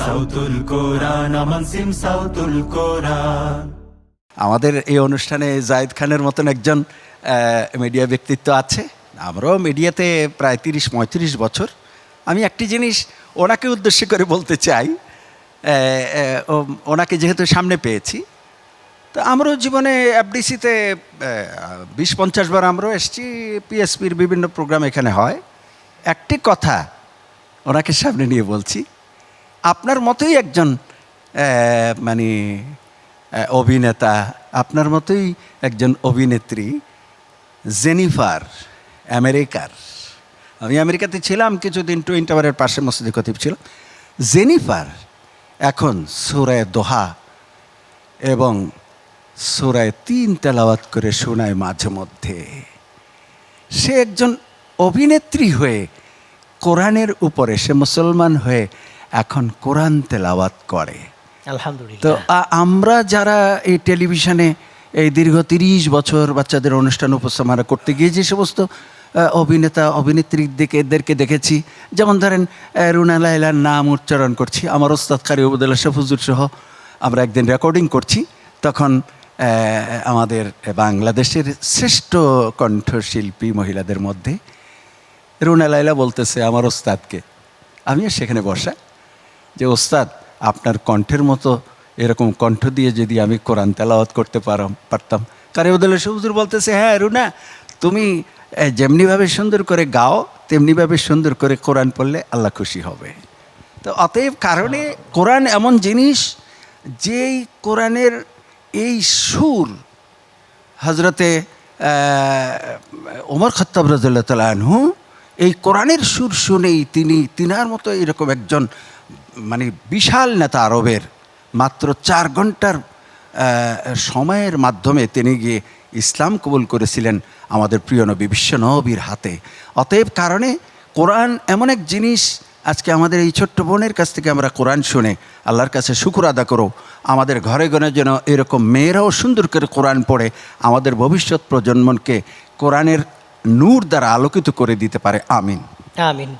সাউতুল কোরআন সাউতুল কোরআন। আমাদের এই অনুষ্ঠানে জায়েদ খানের মতন একজন মিডিয়া ব্যক্তিত্ব আছে। আমরাও মিডিয়াতে প্রায় তিরিশ, পঁয়ত্রিশ বছর। আমি একটি জিনিস ওনাকে উদ্দেশ্য করে বলতে চাই ওনাকে যেহেতু সামনে পেয়েছি, তো আমরাও জীবনে এফডিসিতে বিশ, পঞ্চাশ বার আমরাও এসেছি পিএসপির বিভিন্ন প্রোগ্রাম এখানে হয়। একটি কথা ওনাকে সামনে নিয়ে বলছি আপনার মতোই একজন মানে অভিনেতা, আপনার মতোই একজন অভিনেত্রী, জেনিফার, আমেরিকার। আমি আমেরিকাতে ছিলাম, কিছুদিন টুইন টাওয়ারের পাশে মসজিদে খতিব ছিল জেনিফার এখন সুরায় দোহা এবং সুরায় তিন তেলাওয়াত করে শোনায় মাঝে মধ্যে। সে একজন অভিনেত্রী হয়ে কোরআনের উপরে, সে মুসলমান হয়ে এখন কোরআন তেলাওয়াত করে। তো আলহামদুলিল্লাহ আমরা যারা এই টেলিভিশনে এই দীর্ঘ তিরিশ বছর বাচ্চাদের অনুষ্ঠান উপস্থাপনা করতে গিয়ে যে সমস্ত অভিনেতা অভিনেতা অভিনেত্রীদেরকে এদেরকে দেখেছি যেমন ধরেন রুনা লাইলার নাম উচ্চারণ করছি আমার ওস্তাদ কারি উবদুল্লাহ শফুজুর সহ আমরা একদিন রেকর্ডিং করছি তখন আমাদের বাংলাদেশের শ্রেষ্ঠ কণ্ঠশিল্পী মহিলাদের মধ্যে রুনা লাইলা বলতেছে আমার ওস্তাদকে আমিও সেখানে বসা। যে, ওস্তাদ, আপনার কণ্ঠের মতো এরকম কণ্ঠ দিয়ে যদি আমি কোরআন তেলাওয়াত করতে পারতাম। কারিবদুল্লাহ সবুজুর বলতেছে হ্যাঁ রুনা, তুমি যেমনিভাবে সুন্দর করে গাও, তেমনিভাবে সুন্দর করে কোরআন পড়লে আল্লাহ খুশি হবে। তো অতএব কারণে কোরআন এমন জিনিস, যেই কোরআনের এই সুর হজরতে ওমর খত্তাব আনহু, এই কোরআনের সুর শুনেই তিনি, তিনার মতো এরকম একজন মানে বিশাল নেতা আরবের মাত্র চার ঘণ্টার সময়ের মাধ্যমে তিনি গিয়ে ইসলাম কবুল করেছিলেন আমাদের প্রিয় নবী, বিশ্ব নবীর হাতে। অতএব কারণে কোরআন এমন এক জিনিস, আজকে আমাদের এই ছোট্ট বোনের কাছ থেকে আমরা কোরআন শুনে আল্লাহর কাছে শুকুর আদা করো। আমাদের ঘরে ঘরে যেন এরকম মেয়েরাও সুন্দর করে কোরআন পড়ে, আমাদের ভবিষ্যৎ প্রজন্মকে কোরআনের নূর দ্বারা আলোকিত করে দিতে পারে। আমিন। আমিন।